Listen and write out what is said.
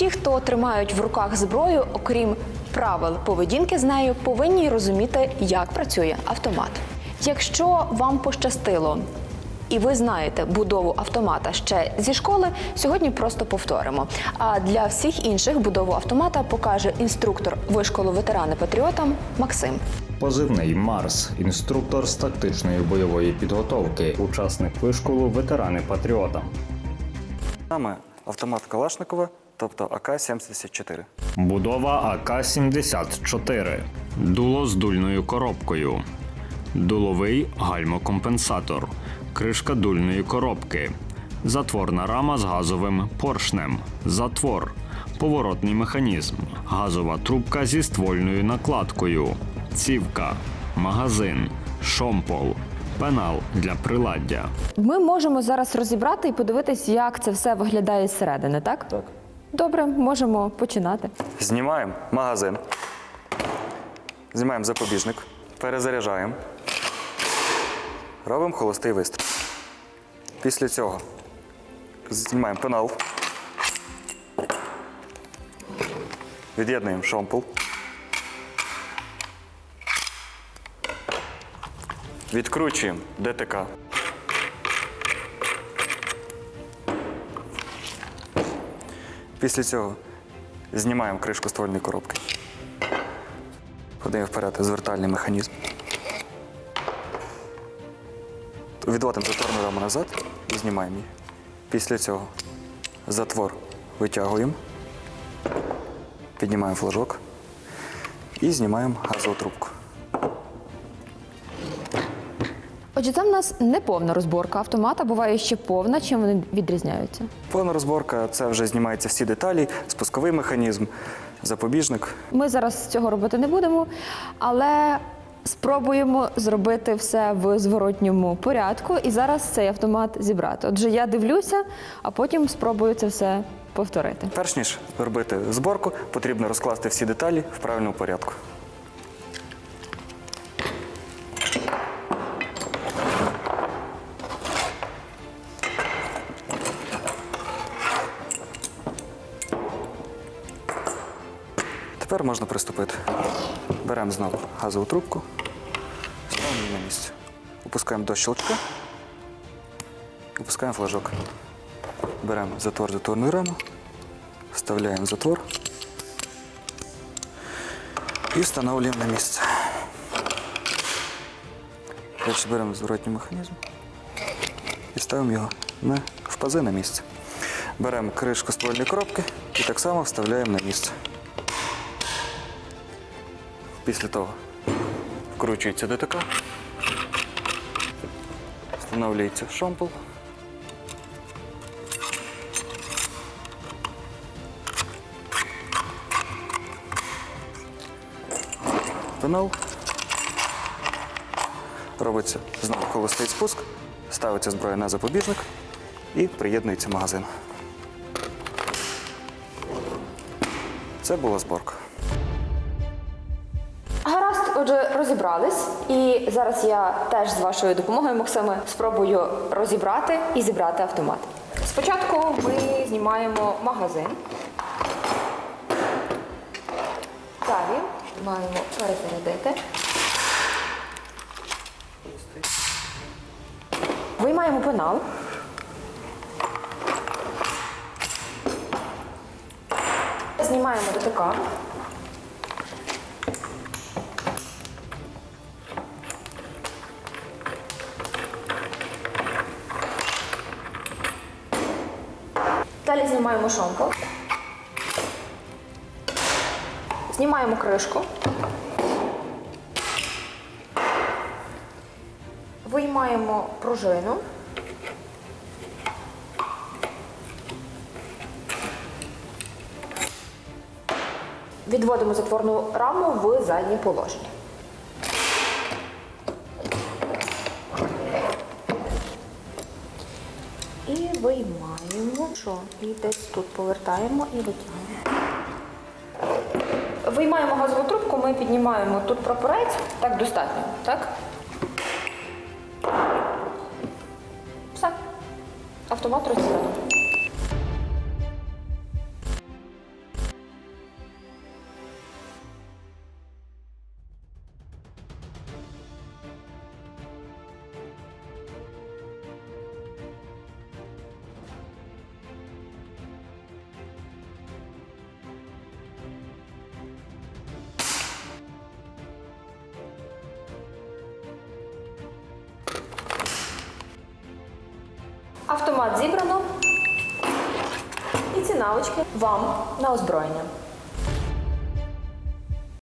Ті, хто тримають в руках зброю, окрім правил поведінки з нею, повинні розуміти, як працює автомат. Якщо вам пощастило і ви знаєте будову автомата ще зі школи, сьогодні просто повторимо. А для всіх інших будову автомата покаже інструктор вишколу ветерани патріотам Максим. Позивний Марс, інструктор з тактичної бойової підготовки, учасник вишколу ветерани патріота. Саме автомат Калашникова, тобто АК-74. Будова АК-74. Дуло з дульною коробкою. Дуловий гальмокомпенсатор. Кришка дульної коробки. Затворна рама з газовим поршнем. Затвор. Поворотний механізм. Газова трубка зі ствольною накладкою. Цівка. Магазин. Шомпол. Пенал для приладдя. Ми можемо зараз розібрати і подивитись, як це все виглядає зсередини, так? Так. Добре, можемо починати. Знімаємо магазин. Знімаємо запобіжник. Перезаряджаємо. Робимо холостий вистріл. Після цього знімаємо пенал. Від'єднуємо шомпол. Відкручуємо ДТК. Після цього знімаємо кришку ствольної коробки. Ходимо вперед, звертальний механізм. Відводимо затворну раму назад і знімаємо її. Після цього затвор витягуємо, піднімаємо флажок і знімаємо газову трубку. Отже, це в нас не повна розборка автомата, буває ще повна, чим вони відрізняються. Повна розборка це вже знімаються всі деталі, спусковий механізм, запобіжник. Ми зараз цього робити не будемо, але спробуємо зробити все в зворотньому порядку і зараз цей автомат зібрати. Отже, я дивлюся, а потім спробую це все повторити. Перш ніж робити зборку, потрібно розкласти всі деталі в правильному порядку. Тепер можна приступити. Беремо знову газову трубку, ставимо її на місце. Опускаємо до щелчка, опускаємо флажок. Беремо затвор затворної рами, вставляємо затвор і встановлюємо на місце. Далі беремо зворотній механізм і ставимо його на, в пази на місце. Беремо кришку ствольної коробки і так само вставляємо на місце. Після того вкручується ДТК, встановлюється шомпол. пенал. Робиться знову холостий спуск, ставиться зброя на запобіжник і приєднується магазин. Це була зборка. Отже, розібрались. І зараз я теж з вашою допомогою, Максиме, спробую розібрати і зібрати автомат. Спочатку ми знімаємо магазин. Далі маємо перезарядити. Виймаємо пенал. Знімаємо ДТК. Далі знімаємо шомпол. Знімаємо кришку. Виймаємо пружину. Відводимо затворну раму в заднє положення. І виймаємо, що і десь тут повертаємо і витягуємо. Виймаємо газову трубку, ми піднімаємо тут прапорець. Так достатньо, так? Все. Автомат розібрано. Автомат зібрано. І ці навички вам на озброєння.